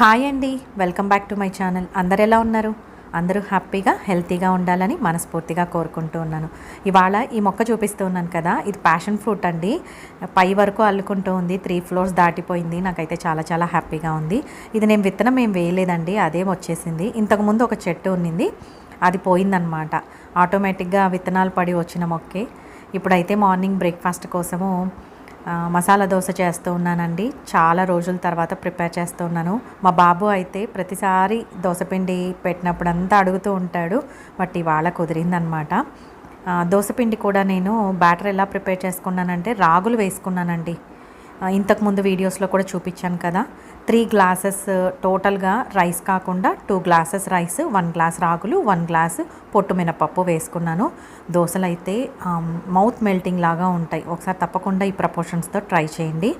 Hi అండి. Welcome back to my channel. అందరు ఎలా ఉన్నారు? అందరూ హ్యాపీగా హెల్తీగా ఉండాలని మనస్ఫూర్తిగా కోరుకుంటూ ఉన్నాను. ఇవాళ ఈ మొక్క చూపిస్తూ ఉన్నాను కదా ఇది ప్యాషన్ ఫ్రూట్ అండి. పై వరకు అల్లుకుంటూ ఉంది త్రీ ఫ్లోర్స్ దాటిపోయింది. నాకైతే చాలా చాలా హ్యాపీగా ఉంది. ఇది నేను విత్తనం ఏం వేయలేదండి అదేం వచ్చేసింది. ఇంతకుముందు ఒక చెట్టు ఉన్నింది అది పోయిందనమాట ఆటోమేటిక్గా విత్తనాలు పడి వచ్చిన మొక్కే. ఇప్పుడైతే మార్నింగ్ బ్రేక్ఫాస్ట్ కోసము మసాలా దోశ చేస్తూ ఉన్నానండి. చాలా రోజుల తర్వాత ప్రిపేర్ చేస్తూ ఉన్నాను. మా బాబు అయితే ప్రతిసారి దోశపిండి పెట్టినప్పుడంతా అడుగుతూ ఉంటాడు బట్ ఇవాళ కుదిరిందనమాట దోశపిండి కూడా నేను బ్యాటర్ ఎలా ప్రిపేర్ చేసుకున్నానంటే రాగులు వేసుకున్నానండి. ఇంతకుముందు వీడియోస్లో కూడా చూపించాను కదా. త్రీ గ్లాసెస్ టోటల్గా రైస్ కాకుండా two glasses rice one glass రాగులు వన్ గ్లాస్ పొట్టు మినపప్పు వేసుకున్నాను. దోశలు అయితే మౌత్ మెల్టింగ్ లాగా ఉంటాయి. ఒకసారి తప్పకుండా ఈ ప్రపోర్షన్స్తో ట్రై చేయండి.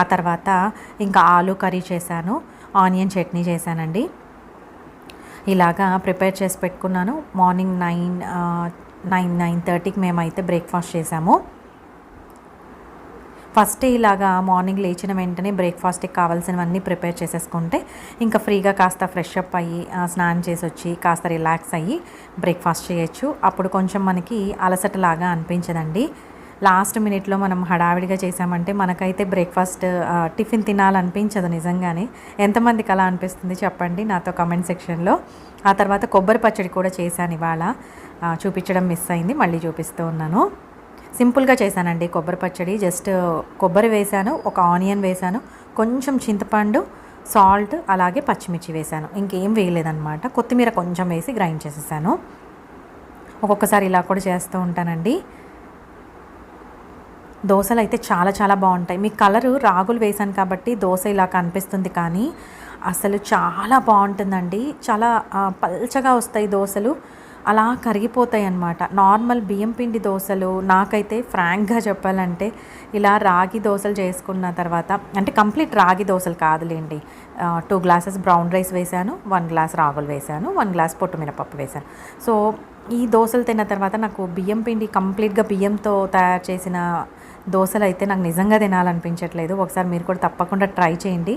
ఆ తర్వాత ఇంకా ఆలు కర్రీ చేశాను ఆనియన్ చట్నీ చేశానండి. ఇలాగా ప్రిపేర్ చేసి పెట్టుకున్నాను. మార్నింగ్ నైన్ నైన్ నైన్ థర్టీకి మేమైతే బ్రేక్ఫాస్ట్ చేసాము ఫస్ట్ ఇలాగా మార్నింగ్ లేచిన వెంటనే బ్రేక్ఫాస్ట్కి కావాల్సినవన్నీ ప్రిపేర్ చేసేసుకుంటే ఇంకా ఫ్రీగా కాస్త ఫ్రెష్ అప్ అయ్యి స్నానం చేసి వచ్చి కాస్త రిలాక్స్ అయ్యి బ్రేక్ఫాస్ట్ చేయొచ్చు. అప్పుడు కొంచెం మనకి అలసటలాగా అనిపించదండి. లాస్ట్ మినిట్లో మనం హడావిడిగా చేసామంటే మనకైతే బ్రేక్ఫాస్ట్ టిఫిన్ తినాలనిపించదు నిజంగానే. ఎంతమందికి అలా అనిపిస్తుంది చెప్పండి నాతో కమెంట్ సెక్షన్లో ఆ తర్వాత కొబ్బరి పచ్చడి కూడా చేశాను ఇవాళ. చూపించడం మిస్ అయింది మళ్ళీ చూపిస్తూ ఉన్నాను. సింపుల్గా చేశానండి కొబ్బరి పచ్చడి. జస్ట్ కొబ్బరి వేశాను ఒక ఆనియన్ వేశాను కొంచెం చింతపండు సాల్ట్ అలాగే పచ్చిమిర్చి వేశాను. ఇంకేం వేయలేదన్నమాట. కొత్తిమీర కొంచెం వేసి గ్రైండ్ చేసేసాను. ఒక్కొక్కసారి ఇలా కూడా చేస్తూ ఉంటానండి. దోశలు అయితే చాలా చాలా బాగుంటాయి. మీ కలరు రాగులు వేశాను కాబట్టి దోశ ఇలా కనిపిస్తుంది కానీ అసలు చాలా బాగుంటుందండి. చాలా పల్చగా వస్తాయి దోశలు. అలా కరిగిపోతాయి అన్నమాట నార్మల్ బియ్యం పిండి దోశలు నాకైతే ఫ్రాంక్గా చెప్పాలంటే ఇలా రాగి దోశలు చేసుకున్న తర్వాత అంటే కంప్లీట్ రాగి దోశలు కాదులేండి. టూ గ్లాసెస్ బ్రౌన్ రైస్ వేశాను వన్ గ్లాస్ రాగులు వేశాను వన్ గ్లాస్ పొట్టు మినపప్పు వేశాను. సో ఈ దోశలు తిన్న తర్వాత నాకు బియ్యం పిండి కంప్లీట్గా బియ్యంతో తయారు చేసిన దోశలు అయితే నాకు నిజంగా తినాలనిపించట్లేదు. ఒకసారి మీరు కూడా తప్పకుండా ట్రై చేయండి.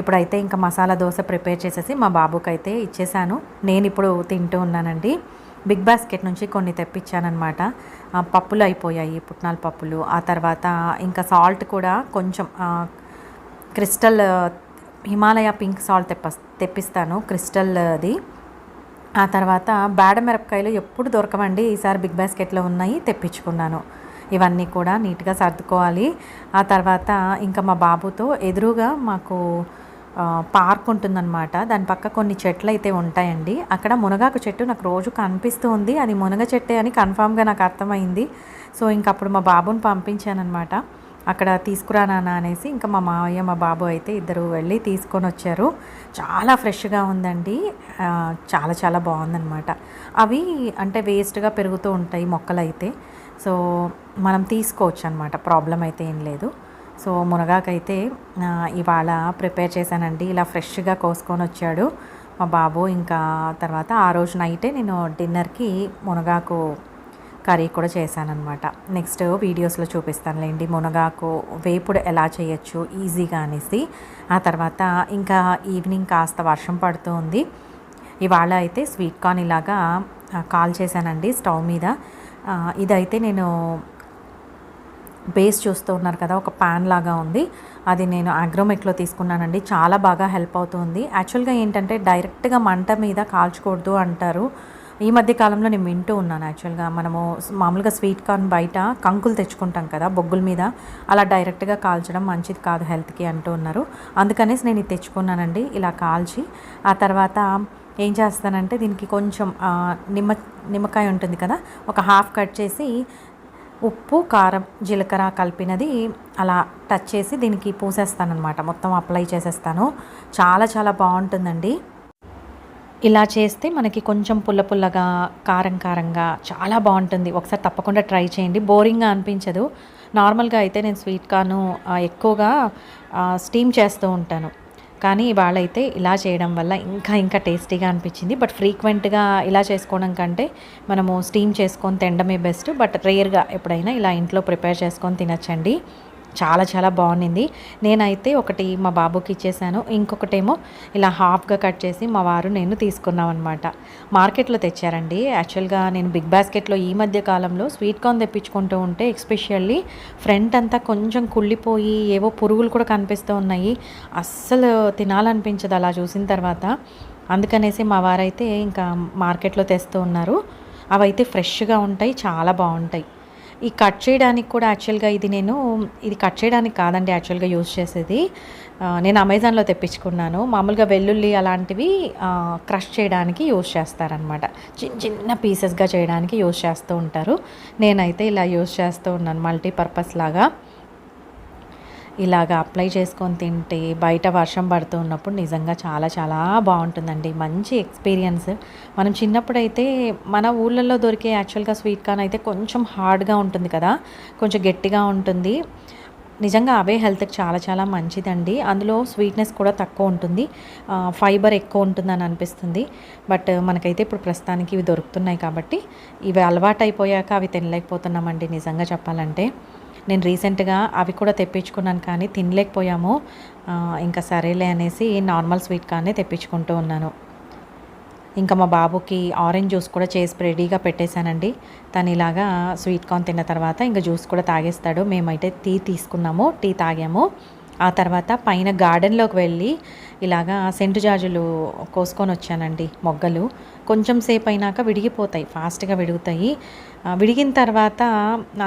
ఇప్పుడైతే ఇంకా మసాలా దోశ ప్రిపేర్ చేసేసి మా బాబుకి అయితే ఇచ్చేసాను. నేను ఇప్పుడు తింటూ ఉన్నానండి. బిగ్ బాస్కెట్ నుంచి కొన్ని తెప్పించానమాట పప్పులు అయిపోయాయి పుట్నాల పప్పులు. ఆ తర్వాత ఇంకా సాల్ట్ కూడా కొంచెం క్రిస్టల్ హిమాలయ పింక్ సాల్ట్ తెప్ప తెప్పిస్తాను క్రిస్టల్ అది ఆ తర్వాత బేడ మిరపకాయలు ఎప్పుడు దొరకవండి. ఈసారి బిగ్ బాస్కెట్లో ఉన్నాయి తెప్పించుకున్నాను. ఇవన్నీ కూడా నీట్గా సర్దుకోవాలి. ఆ తర్వాత ఇంకా మా బాబుతో ఎదురుగా మాకు పార్క్ ఉంటుందన్నమాట. దాని పక్క కొన్ని చెట్లు అయితే ఉంటాయండి. అక్కడ మునగాకు చెట్టు నాకు రోజు కనిపిస్తూ ఉంది. అది మునగ చెట్టే అని కన్ఫామ్గా నాకు అర్థమైంది. సో ఇంక అప్పుడు మా బాబుని పంపించానమాట అక్కడ తీసుకురానా అనేసి ఇంకా మా మావయ్య మా బాబు అయితే ఇద్దరు వెళ్ళి తీసుకొని వచ్చారు. చాలా ఫ్రెష్గా ఉందండి. చాలా చాలా బాగుందన్నమాట. అవి అంటే వేస్ట్గా పెరుగుతూ ఉంటాయి మొక్కలు అయితే సో మనం తీసుకోవచ్చు అనమాట ప్రాబ్లం అయితే ఏం లేదు. సో మునగాకైతే ఇవాళ ప్రిపేర్ చేశానండి. ఇలా ఫ్రెష్గా కోసుకొని వచ్చాడు మా బాబు. ఇంకా తర్వాత ఆ రోజు నైటే నేను డిన్నర్కి మునగాకు కర్రీ కూడా చేశానమాట నెక్స్ట్ వీడియోస్లో చూపిస్తానులేండి మునగాకు వేపుడు ఎలా చేయొచ్చు ఈజీగా అనేసి. ఆ తర్వాత ఇంకా ఈవినింగ్ కాస్త వర్షం పడుతూ ఉంది. ఇవాళ అయితే స్వీట్ కార్న్ ఇలాగా కాల్ చేశానండి స్టవ్ మీద. ఇదైతే నేను బేస్ చూస్తూ ఉన్నారు కదా ఒక ప్యాన్ లాగా ఉంది. అది నేను అగ్రోమెట్లో తీసుకున్నానండి. చాలా బాగా హెల్ప్ అవుతుంది. యాక్చువల్గా ఏంటంటే డైరెక్ట్గా మంట మీద కాల్చకూడదు అంటారు. ఈ మధ్య కాలంలో నేను వింటూ ఉన్నాను యాక్చువల్గా. మనము మామూలుగా స్వీట్ కార్న్ బయట కంకులు తెచ్చుకుంటాం కదా బొగ్గుల మీద. అలా డైరెక్ట్గా కాల్చడం మంచిది కాదు హెల్త్కి అంటూ ఉన్నారు. అందుకనేసి నేను ఇది తెచ్చుకున్నానండి. ఇలా కాల్చి ఆ తర్వాత ఏం చేస్తానంటే దీనికి కొంచెం నిమ్మ నిమ్మకాయ ఉంటుంది కదా ఒక హాఫ్ కట్ చేసి ఉప్పు కారం జీలకర్ర కలిపినది అలా టచ్ చేసి దీనికి పూసేస్తానమాట మొత్తం అప్లై చేసేస్తాను. చాలా చాలా బాగుంటుందండి. ఇలా చేస్తే మనకి కొంచెం పుల్ల పుల్లగా కారం కారంగా చాలా బాగుంటుంది. ఒకసారి తప్పకుండా ట్రై చేయండి. బోరింగ్గా అనిపించదు. నార్మల్గా అయితే నేను స్వీట్ కార్ను ఎక్కువగా స్టీమ్ చేస్తూ ఉంటాను. కానీ ఇవాళైతే ఇలా చేయడం వల్ల ఇంకా ఇంకా టేస్టీగా అనిపించింది. బట్ ఫ్రీక్వెంట్గా ఇలా చేసుకోవడం కంటే మనము స్టీమ్ చేసుకొని తినడమే బెస్ట్. బట్ రేర్గా ఎప్పుడైనా ఇలా ఇంట్లో ప్రిపేర్ చేసుకొని తినచ్చండి. చాలా చాలా బాగుండింది. నేనైతే ఒకటి మా బాబుకి ఇచ్చేసాను. ఇంకొకటేమో ఇలా హాఫ్గా కట్ చేసి మా వారు నేను తీసుకున్నాం అనమాట మార్కెట్లో తెచ్చారండి. యాక్చువల్గా నేను బిగ్ బాస్కెట్లో ఈ మధ్య కాలంలో స్వీట్ కార్న్ తెప్పించుకుంటూ ఉంటే ఎక్స్పెషల్లీ ఫ్రంట్ అంతా కొంచెం కుళ్ళిపోయి ఏవో పురుగులు కూడా కనిపిస్తూ ఉన్నాయి. అస్సలు తినాలనిపించదు అలా చూసిన తర్వాత. అందుకనేసి మా వారైతే ఇంకా మార్కెట్లో తెస్తూ ఉన్నారు. అవైతే ఫ్రెష్గా ఉంటాయి చాలా బాగుంటాయి. ఈ కట్ చేయడానికి కూడా యాక్చువల్గా ఇది నేను ఇది కట్ చేయడానికి కాదండి యాక్చువల్గా యూజ్ చేసేది. నేను అమెజాన్లో తెప్పించుకున్నాను. మామూలుగా వెల్లుల్లి అలాంటివి క్రష్ చేయడానికి యూజ్ చేస్తారనమాట చిన్న చిన్న పీసెస్గా చేయడానికి యూజ్ చేస్తూ ఉంటారు. నేనైతే ఇలా యూజ్ చేస్తూ ఉన్నాను మల్టీపర్పస్ లాగా. ఇలాగ అప్లై చేసుకొని తింటే బయట వర్షం పడుతూ ఉన్నప్పుడు నిజంగా చాలా చాలా బాగుంటుందండి. మంచి ఎక్స్పీరియన్స్. మనం చిన్నప్పుడైతే మన ఊళ్ళల్లో దొరికే యాక్చువల్గా స్వీట్ కార్న్ అయితే కొంచెం హార్డ్గా ఉంటుంది కదా. కొంచెం గట్టిగా ఉంటుంది. నిజంగా అవే హెల్త్కి చాలా చాలా మంచిదండి. అందులో స్వీట్నెస్ కూడా తక్కువ ఉంటుంది. ఫైబర్ ఎక్కువ ఉంటుందని అనిపిస్తుంది. బట్ మనకైతే ఇప్పుడు ప్రస్తుతానికి ఇవి దొరుకుతున్నాయి కాబట్టి ఇవి అలవాటు అయిపోయాక అవి తినలేకపోతున్నామండి నిజంగా చెప్పాలంటే. నేను రీసెంట్గా అవి కూడా తెప్పించుకున్నాను కానీ తినలేకపోయాము. ఇంకా సరేలే అనేసి నార్మల్ స్వీట్ కానీ తెప్పించుకుంటూ ఉన్నాను. ఇంకా మా బాబుకి ఆరెంజ్ జ్యూస్ కూడా చేసి రెడీగా పెట్టేశానండి. తను ఇలాగా స్వీట్ కార్న్ తిన్న తర్వాత ఇంకా జ్యూస్ కూడా తాగేస్తాడు. మేమైతే టీ తీసుకున్నాము టీ తాగాము. ఆ తర్వాత పైన గార్డెన్లోకి వెళ్ళి ఇలాగా సెంటు జాజులు కోసుకొని వచ్చానండి మొగ్గలు. కొంచెం సేపు అయినాక విడిగిపోతాయి ఫాస్ట్గా విడుగుతాయి. విడిగిన తర్వాత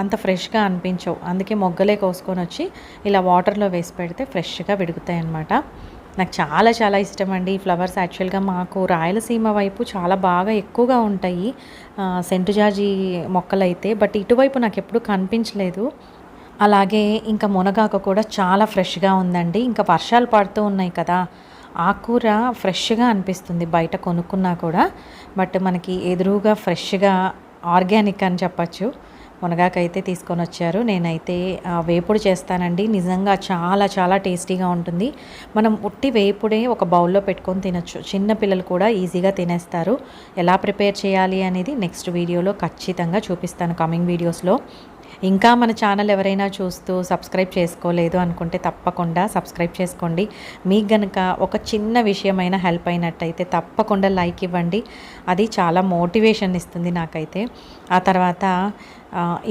అంత ఫ్రెష్గా అనిపించవు. అందుకే మొగ్గలే కోసుకొని వచ్చి ఇలా వాటర్లో వేసి పెడితే ఫ్రెష్గా విడుగుతాయి అన్నమాట. నాకు చాలా చాలా ఇష్టం అండి ఈ ఫ్లవర్స్ యాక్చువల్గా మాకు రాయలసీమ వైపు చాలా బాగా ఎక్కువగా ఉంటాయి సెంటు జాజి మొక్కలైతే. బట్ ఇటువైపు నాకు ఎప్పుడు కనిపించలేదు. అలాగే ఇంకా మునగాకు కూడా చాలా ఫ్రెష్గా ఉందండి. ఇంకా వర్షాలు పడుతూ ఉన్నాయి కదా. ఆ కూర ఫ్రెష్గా అనిపిస్తుంది బయట కొనుక్కున్నా కూడా. బట్ మనకి ఎదురుగా ఫ్రెష్గా ఆర్గానిక్ అని చెప్పచ్చు. మునగాకైతే తీసుకొని వచ్చారు. నేనైతే వేపుడు చేస్తానండి. నిజంగా చాలా చాలా టేస్టీగా ఉంటుంది. మనం ఉట్టి వేపుడే ఒక బౌల్లో పెట్టుకొని తినొచ్చు. చిన్న పిల్లలు కూడా ఈజీగా తినేస్తారు. ఎలా ప్రిపేర్ చేయాలి అనేది నెక్స్ట్ వీడియోలో ఖచ్చితంగా చూపిస్తాను కమింగ్ వీడియోస్లో. ఇంకా మన ఛానల్ ఎవరైనా చూస్తూ సబ్స్క్రైబ్ చేసుకోలేదు అనుకుంటే తప్పకుండా సబ్స్క్రైబ్ చేసుకోండి. మీకు గనక ఒక చిన్న విషయమైన హెల్ప్ అయినట్టయితే తప్పకుండా లైక్ ఇవ్వండి. అది చాలా మోటివేషన్ ఇస్తుంది నాకైతే. ఆ తర్వాత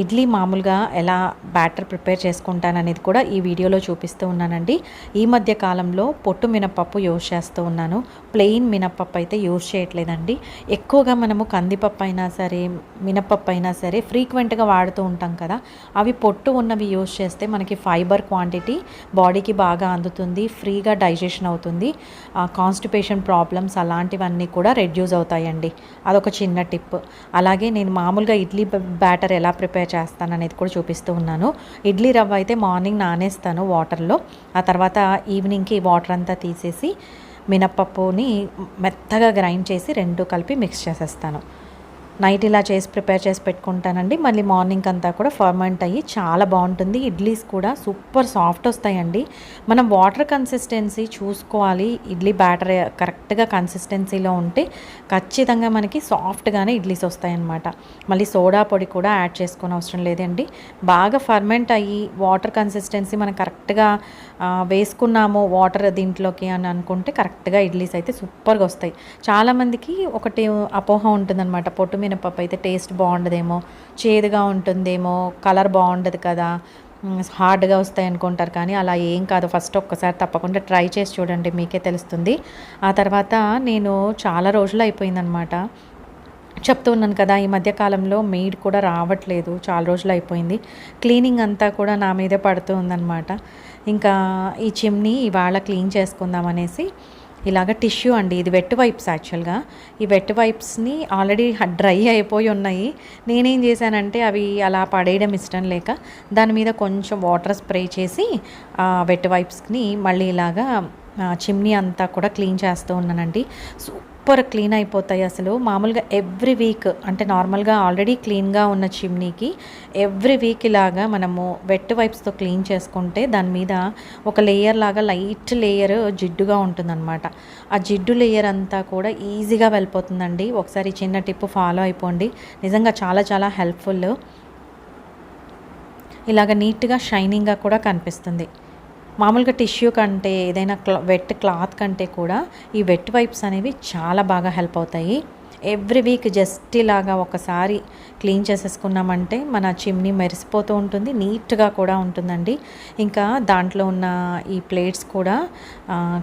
ఇడ్లీ మామూలుగా ఎలా బ్యాటర్ ప్రిపేర్ చేసుకుంటాననేది కూడా ఈ వీడియోలో చూపిస్తూ ఉన్నానండి. ఈ మధ్య కాలంలో పొట్టు మినపప్పు యూజ్ చేస్తూ ఉన్నాను. ప్లెయిన్ మినపప్పు అయితే యూజ్ చేయట్లేదండి. ఎక్కువగా మనము కందిపప్పు అయినా సరే మినపప్పు అయినా సరే ఫ్రీక్వెంట్గా వాడుతూ ఉంటాం కదా. అవి పొట్టు ఉన్నవి యూజ్ చేస్తే మనకి ఫైబర్ క్వాంటిటీ బాడీకి బాగా అందుతుంది ఫ్రీగా డైజెషన్ అవుతుంది. కాన్స్టిపేషన్ ప్రాబ్లమ్స్ అలాంటివన్నీ కూడా రెడ్యూస్ అవుతాయండి. అదొక చిన్న టిప్. అలాగే నేను మామూలుగా ఇడ్లీ బ్యాటర్ ఎలా ప్రిపేర్ చేస్తాను అనేది కూడా చూపిస్తూ ఉన్నాను. ఇడ్లీ రవ్వ అయితే మార్నింగ్ నానేస్తాను వాటర్లో. ఆ తర్వాత ఈవినింగ్కి వాటర్ అంతా తీసేసి మినప్పప్పుని మెత్తగా గ్రైండ్ చేసి రెండు కలిపి మిక్స్ చేసేస్తాను. నైట్ ఇలా చేసి ప్రిపేర్ చేసి పెట్టుకుంటానండి. మళ్ళీ మార్నింగ్ అంతా కూడా ఫర్మెంట్ అయ్యి చాలా బాగుంటుంది. ఇడ్లీస్ కూడా సూపర్ సాఫ్ట్ వస్తాయండి. మనం వాటర్ కన్సిస్టెన్సీ చూసుకోవాలి. ఇడ్లీ బ్యాటర్ కరెక్ట్గా కన్సిస్టెన్సీలో ఉంటే ఖచ్చితంగా మనకి సాఫ్ట్గానే ఇడ్లీస్ వస్తాయన్నమాట. మళ్ళీ సోడా పొడి కూడా యాడ్ చేసుకొని అవసరం లేదండి. బాగా ఫర్మెంట్ అయ్యి వాటర్ కన్సిస్టెన్సీ మనం కరెక్ట్గా వేసుకున్నాము వాటర్ దీంట్లోకి అని అనుకుంటే కరెక్ట్గా ఇడ్లీస్ అయితే సూపర్గా వస్తాయి. చాలామందికి ఒకటి అపోహ ఉంటుందన్నమాట. పొట్టు మినపప్పు అయితే టేస్ట్ బాగుండదేమో చేదుగా ఉంటుందేమో కలర్ బాగుండదు కదా హార్డ్గా వస్తాయి అనుకుంటారు కానీ అలా ఏం కాదు. ఫస్ట్ ఒక్కసారి తప్పకుండా ట్రై చేసి చూడండి మీకే తెలుస్తుంది. ఆ తర్వాత నేను చాలా రోజులు అయిపోయిందనమాట. చెప్తూ ఉన్నాను కదా ఈ మధ్య కాలంలో మెయిడ్ కూడా రావట్లేదు చాలా రోజులు అయిపోయింది. క్లీనింగ్ అంతా కూడా నా మీదే పడుతూ ఉందన్నమాట ఇంకా ఈ చిమ్ని ఇవాళ క్లీన్ చేసుకుందాం అనేసి ఇలాగ టిష్యూ అండి ఇది వెట్ వైప్స్ యాక్చువల్గా. ఈ వెట్ వైప్స్ని ఆల్రెడీ డ్రై అయిపోయి ఉన్నాయి. నేనేం చేశానంటే అవి అలా పడేయడం ఇష్టం లేక దాని మీద కొంచెం వాటర్ స్ప్రే చేసి వెట్ వైప్స్ని మళ్ళీ ఇలాగా చిమ్నీ అంతా కూడా క్లీన్ చేస్తూ ఉన్నానండి. సూపర్ క్లీన్ అయిపోతాయి అసలు. మామూలుగా ఎవ్రీ వీక్ అంటే నార్మల్గా ఆల్రెడీ క్లీన్గా ఉన్న చిమ్నీకి ఎవ్రీ వీక్ ఇలాగా మనము వెట్ వైప్స్తో క్లీన్ చేసుకుంటే దాని మీద ఒక లేయర్ లాగా లైట్ లేయర్ జిడ్డుగా ఉంటుందన్నమాట. ఆ జిడ్డు లేయర్ అంతా కూడా ఈజీగా వెళ్ళిపోతుందండి. ఒకసారి చిన్న టిప్ ఫాలో అయిపోండి. నిజంగా చాలా చాలా హెల్ప్ఫుల్. ఇలాగ నీట్గా షైనింగ్గా కూడా కనిపిస్తుంది. మామూలుగా టిష్యూ కంటే ఏదైనా క్లా వెట్ క్లాత్ కంటే కూడా ఈ వెట్ వైప్స్ అనేవి చాలా బాగా హెల్ప్ అవుతాయి. ఎవ్రీ వీక్ జస్ట్ ఇలాగా ఒకసారి క్లీన్ చేసేసుకున్నామంటే మన చిమ్నీ మెరిసిపోతూ ఉంటుంది నీట్గా కూడా ఉంటుందండి. ఇంకా దాంట్లో ఉన్న ఈ ప్లేట్స్ కూడా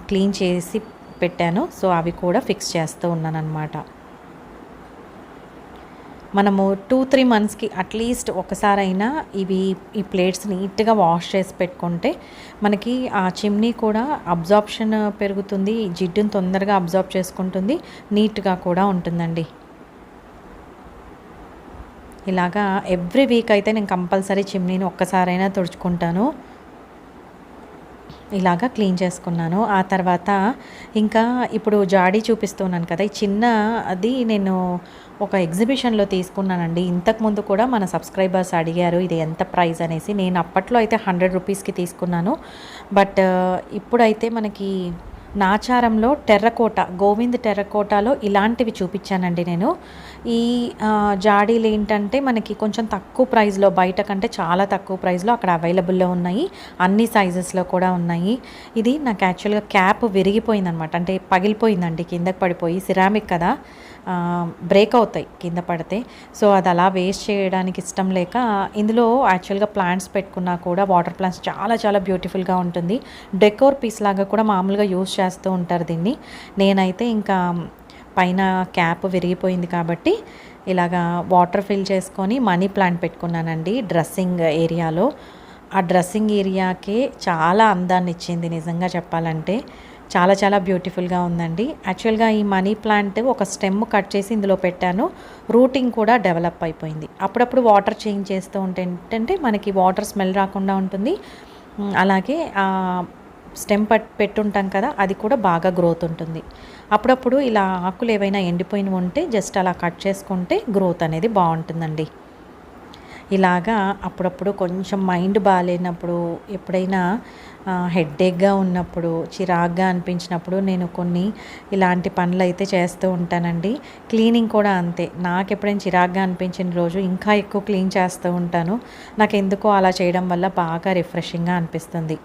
క్లీన్ చేసి పెట్టాను. సో అవి కూడా ఫిక్స్ చేస్తూ ఉన్నాను అనమాట మనము టూ త్రీ మంత్స్కి అట్లీస్ట్ ఒకసారైనా ఇవి ఈ ప్లేట్స్ నీట్గా వాష్ చేసి పెట్టుకుంటే మనకి ఆ చిమ్నీ కూడా అబ్జార్ప్షన్ పెరుగుతుంది జిడ్డును తొందరగా అబ్జార్బ్ చేసుకుంటుంది నీట్గా కూడా ఉంటుందండి. ఇలాగా ఎవ్రీ వీక్ అయితే నేను కంపల్సరీ చిమ్నీని ఒక్కసారైనా తుడుచుకుంటాను. ఇలాగా క్లీన్ చేసుకున్నాను. ఆ తర్వాత ఇంకా ఇప్పుడు జాడీ చూపిస్తున్నాను కదా ఈ చిన్న అది నేను ఒక ఎగ్జిబిషన్లో తీసుకున్నానండి. ఇంతకుముందు కూడా మన సబ్స్క్రైబర్స్ అడిగారు ఇది ఎంత ప్రైస్ అనేసి. నేను అప్పట్లో అయితే హండ్రెడ్ రూపీస్కి తీసుకున్నాను. బట్ ఇప్పుడైతే మనకి నాచారంలో టెర్రకోట గోవింద్ టెర్రకోటాలో ఇలాంటివి చూపించానండి నేను. ఈ జాడీలు ఏంటంటే మనకి కొంచెం తక్కువ ప్రైస్లో బయట కంటే చాలా తక్కువ ప్రైస్లో అక్కడ అవైలబుల్లో ఉన్నాయి. అన్ని సైజెస్లో కూడా ఉన్నాయి. ఇది నాకు యాక్చువల్గా క్యాప్ విరిగిపోయిందనమాట. అంటే పగిలిపోయిందండి కిందకి పడిపోయి. సిరామిక్ కదా. బ్రేక్ అవుతాయి కింద పడితే. సో అది అలా వేస్ట్ చేయడానికి ఇష్టం లేక ఇందులో యాక్చువల్గా ప్లాంట్స్ పెట్టుకున్నా కూడా వాటర్ ప్లాంట్స్ చాలా చాలా బ్యూటిఫుల్గా ఉంటుంది. డెకోర్ పీస్ లాగా కూడా మామూలుగా యూస్ చేస్తూ ఉంటారు దీన్ని. నేనైతే ఇంకా పైన క్యాప్ విరిగిపోయింది కాబట్టి ఇలాగా వాటర్ ఫిల్ చేసుకొని మనీ ప్లాంట్ పెట్టుకున్నానండి డ్రెస్సింగ్ ఏరియాలో ఆ డ్రెస్సింగ్ ఏరియాకే చాలా అందాన్ని ఇచ్చింది నిజంగా చెప్పాలంటే. చాలా చాలా బ్యూటిఫుల్గా ఉందండి. యాక్చువల్గా ఈ మనీ ప్లాంట్ ఒక స్టెమ్ కట్ చేసి ఇందులో పెట్టాను. రూటింగ్ కూడా డెవలప్ అయిపోయింది. అప్పుడప్పుడు వాటర్ చేంజ్ చేస్తూ ఉంటే ఏంటంటే మనకి వాటర్ స్మెల్ రాకుండా ఉంటుంది. అలాగే స్టెమ్ పట్ పెట్టుంటాం కదా అది కూడా బాగా గ్రోత్ ఉంటుంది. అప్పుడప్పుడు ఇలా ఆకులు ఏవైనా ఎండిపోయినవి ఉంటే జస్ట్ అలా కట్ చేసుకుంటే గ్రోత్ అనేది బాగుంటుందండి. ఇలాగా అప్పుడప్పుడు కొంచెం మైండ్ బాగాలేనప్పుడు ఎప్పుడైనా హెడ్డేక్గా ఉన్నప్పుడు చిరాగ్గా అనిపించినప్పుడు నేను కొన్ని ఇలాంటి పనులు అయితే చేస్తూ ఉంటానండి. క్లీనింగ్ కూడా అంతే. నాకు ఎప్పుడైనా చిరాగ్గా అనిపించిన రోజు ఇంకా ఎక్కువ క్లీన్ చేస్తూ ఉంటాను. నాకు ఎందుకో అలా చేయడం వల్ల బాగా రిఫ్రెషింగ్గా అనిపిస్తుంది.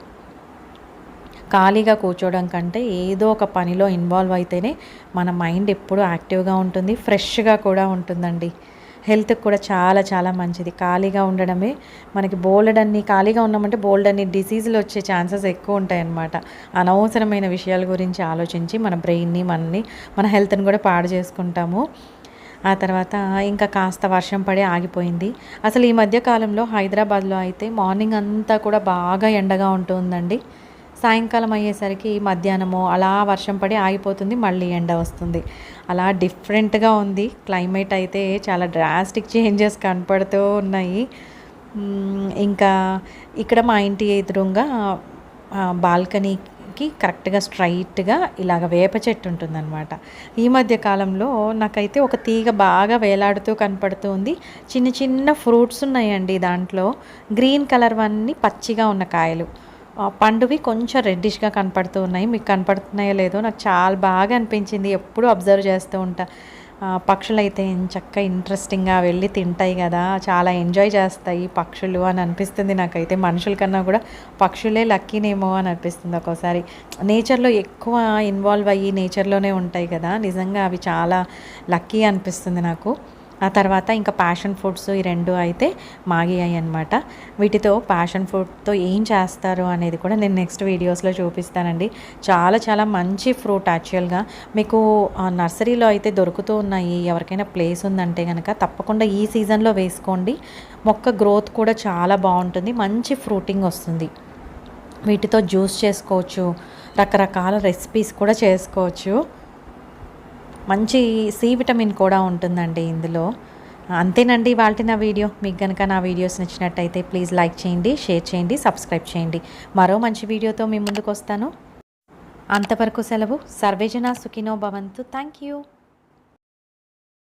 ఖాళీగా కూర్చోవడం కంటే ఏదో ఒక పనిలో ఇన్వాల్వ్ అయితేనే మన మైండ్ ఎప్పుడూ యాక్టివ్గా ఉంటుంది ఫ్రెష్గా కూడా ఉంటుందండి. హెల్త్కి కూడా చాలా చాలా మంచిది. ఖాళీగా ఉండడమే మనకి బోల్డ్ అన్ని ఖాళీగా ఉన్నామంటే బోల్డ్ అన్ని డిసీజులు వచ్చే ఛాన్సెస్ ఎక్కువ ఉంటాయన్నమాట. అనవసరమైన విషయాల గురించి ఆలోచించి మన బ్రెయిన్ని మనని మన హెల్త్ని కూడా పాడు చేసుకుంటాము. ఆ తర్వాత ఇంకా కాస్త వర్షం పడి ఆగిపోయింది. అసలు ఈ మధ్య కాలంలో హైదరాబాద్లో అయితే మార్నింగ్ అంతా కూడా బాగా ఎండగా ఉంటుందండి. సాయంకాలం అయ్యేసరికి మధ్యాహ్నము అలా వర్షం పడి ఆగిపోతుంది మళ్ళీ ఎండ వస్తుంది. అలా డిఫరెంట్గా ఉంది. క్లైమేట్ అయితే చాలా డ్రాస్టిక్ చేంజెస్ కనపడుతూ ఉన్నాయి. ఇంకా ఇక్కడ మా ఇంటి ఎదురుగా బాల్కనీకి కరెక్ట్గా స్ట్రైట్గా ఇలాగ వేప చెట్టు ఉంటుందన్నమాట. ఈ మధ్య కాలంలో నాకైతే ఒక తీగ బాగా వేలాడుతూ కనపడుతూ ఉంది. చిన్న చిన్న ఫ్రూట్స్ ఉన్నాయండి దాంట్లో. గ్రీన్ కలర్ అన్నీ పచ్చిగా ఉన్న కాయలు. పండువి కొంచెం రెడ్డిష్గా కనపడుతూ ఉన్నాయి. మీకు కనపడుతున్నాయో లేదో నాకు చాలా బాగా అనిపించింది. ఎప్పుడు అబ్జర్వ్ చేస్తూ ఉంటా. పక్షులు అయితే చక్కగా ఇంట్రెస్టింగ్గా వెళ్ళి తింటాయి కదా. చాలా ఎంజాయ్ చేస్తాయి పక్షులు అని అనిపిస్తుంది నాకైతే. మనుషుల కన్నా కూడా పక్షులే లక్కీనేమో అని అనిపిస్తుంది ఒక్కోసారి. నేచర్లో ఎక్కువ ఇన్వాల్వ్ అయ్యి నేచర్లోనే ఉంటాయి కదా. నిజంగా అవి చాలా లక్కీ అనిపిస్తుంది నాకు. ఆ తర్వాత ఇంకా ప్యాషన్ ఫ్రూట్స్ ఈ రెండు అయితే మాగియాయి అనమాట వీటితో ప్యాషన్ ఫ్రూట్తో ఏం చేస్తారు అనేది కూడా నేను నెక్స్ట్ వీడియోస్లో చూపిస్తానండి. చాలా చాలా మంచి ఫ్రూట్ యాక్చువల్గా మీకు నర్సరీలో అయితే దొరుకుతూ ఉన్నాయి. ఎవరికైనా ప్లేస్ ఉందంటే కనుక తప్పకుండా ఈ సీజన్లో వేసుకోండి. మొక్క గ్రోత్ కూడా చాలా బాగుంటుంది. మంచి ఫ్రూటింగ్ వస్తుంది. వీటితో జ్యూస్ చేసుకోవచ్చు. రకరకాల రెసిపీస్ కూడా చేసుకోవచ్చు. మంచి సి విటమిన్ కూడా ఉంటుందండి ఇందులో. అంతేనండి వాళ్ళ నా వీడియో. మీకు కనుక నా వీడియోస్ నచ్చినట్టయితే ప్లీజ్ లైక్ చేయండి షేర్ చేయండి సబ్స్క్రైబ్ చేయండి. మరో మంచి వీడియోతో మీ ముందుకు వస్తాను అంతవరకు సెలవు. సర్వేజన సుఖినో భవంతు. Thank you